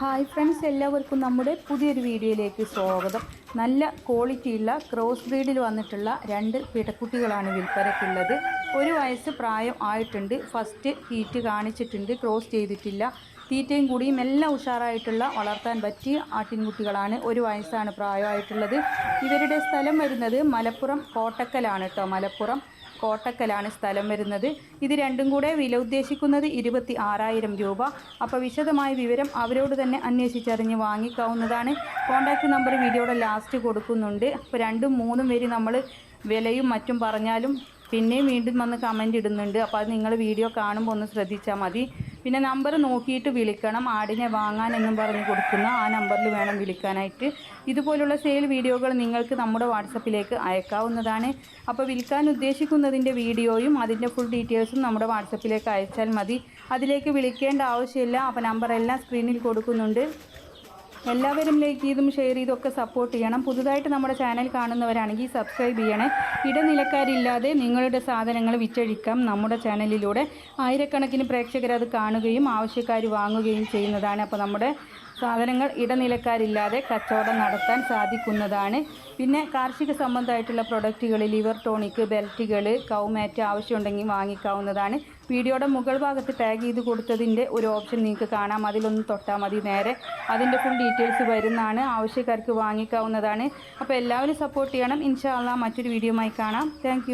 Hi friends എല്ലാവർക്കും നമ്മുടെ പുതിയൊരു വീഡിയോയിലേക്ക് സ്വാഗതം. നല്ല ക്വാളിറ്റിയുള്ള ക്രോസ് ബ്രീഡിൽ വന്നിട്ടുള്ള രണ്ട് പിടക്കുട്ടികളാണ് വിൽപ്പനയ്ക്കുള്ളത് ഒരു വയസ്സ് പ്രായം ആയിട്ടുണ്ട്. ഫസ്റ്റ് ഹീറ്റ് കാണിച്ചിട്ടുണ്ട്. ക്രോസ് ചെയ്തിട്ടില്ല. തീറ്റയും കൂടിയും എല്ലാം ഉഷാറായിട്ടുള്ള വളർത്താൻ പറ്റിയ ആട്ടിൻകുട്ടികളാണ് ഒരു വയസ്സാണ് പ്രായമായിട്ടുള്ളത്. ഇവരുടെ സ്ഥലം വരുന്നത് മലപ്പുറം കോട്ടക്കലാണ് കേട്ടോ മലപ്പുറം കോട്ടക്കലാണ് സ്ഥലം വരുന്നത്. ഇത് രണ്ടും കൂടെ വില ഉദ്ദേശിക്കുന്നത് ഇരുപത്തി ആറായിരം രൂപ. അപ്പോൾ വിശദമായ വിവരം അവരോട് തന്നെ അന്വേഷിച്ചറിഞ്ഞ് വാങ്ങിക്കാവുന്നതാണ്. കോൺടാക്റ്റ് നമ്പർ വീഡിയോയുടെ ലാസ്റ്റ് കൊടുക്കുന്നുണ്ട്. അപ്പോൾ രണ്ടും മൂന്നും വരി നമ്മൾ വിലയും മറ്റും പറഞ്ഞാലും പിന്നെയും വീണ്ടും വന്ന് കമന്റ് ഇടുന്നുണ്ട്. അപ്പോൾ അത് നിങ്ങൾ വീഡിയോ കാണുമ്പോൾ ഒന്ന് ശ്രദ്ധിച്ചാൽ മതി. പിന്നെ നമ്പർ നോക്കിയിട്ട് വിളിക്കണം. ആടിനെ വാങ്ങാൻ എന്നും പറഞ്ഞ് കൊടുക്കുന്ന ആ നമ്പറിൽ വേണം വിളിക്കാനായിട്ട്. ഇതുപോലുള്ള സെയിൽ വീഡിയോകൾ നിങ്ങൾക്ക് നമ്മുടെ വാട്സപ്പിലേക്ക് അയക്കാവുന്നതാണ്. അപ്പോൾ വിൽക്കാൻ ഉദ്ദേശിക്കുന്നതിന്റെ വീഡിയോയും അതിന്റെ ഫുൾ ഡീറ്റെയിൽസും നമ്മുടെ വാട്സപ്പിലേക്ക് അയച്ചാൽ മതി. അതിലേക്ക് വിളിക്കേണ്ട ആവശ്യമില്ല. അപ്പോൾ നമ്പർ എല്ലാം സ്ക്രീനിൽ കൊടുക്കുന്നുണ്ട്. എല്ലാവരും ലൈക്ക് ചെയ്തും ഷെയർ ചെയ്തും ഒക്കെ സപ്പോർട്ട് ചെയ്യണം. പുതുതായിട്ട് നമ്മുടെ ചാനൽ കാണുന്നവരാണെങ്കിൽ സബ്സ്ക്രൈബ് ചെയ്യണേ. ഇടനിലക്കാരില്ലാതെ നിങ്ങളുടെ സാധനങ്ങൾ വിറ്റഴിക്കാം. നമ്മുടെ ചാനലിലൂടെ ആയിരക്കണക്കിന് പ്രേക്ഷകർ അത് കാണുകയും ആവശ്യക്കാർ വാങ്ങുകയും ചെയ്യുന്നതാണ്. അപ്പോൾ നമ്മുടെ സാധനങ്ങൾ ഇടനിലക്കാരില്ലാതെ കച്ചവടം നടത്താൻ സാധിക്കുന്നതാണ്. പിന്നെ കാർഷിക സംബന്ധമായിട്ടുള്ള പ്രൊഡക്റ്റുകൾ ലിവർ ടോണിക് ബെൽറ്റുകൾ കൗമാറ്റ് ആവശ്യമുണ്ടെങ്കിൽ വാങ്ങിക്കാവുന്നതാണ്. വീഡിയോയുടെ മുകൾ ഭാഗത്ത് ടാഗ് ചെയ്ത് കൊടുത്തതിന്റെ ഒരു ഓപ്ഷൻ നിങ്ങൾക്ക് കാണാം. അതിലൊന്ന് തൊട്ടാൽ മതി നേരെ. അതിന്റെ ഫുൾ ഡീറ്റെയിൽസ് വരുന്നതാണ്. ആവശ്യക്കാർക്ക് വാങ്ങിക്കാവുന്നതാണ്. അപ്പോൾ എല്ലാവരും സപ്പോർട്ട് ചെയ്യണം. ഇൻഷാല്ല മറ്റൊരു വീഡിയോയുമായി കാണാം. താങ്ക്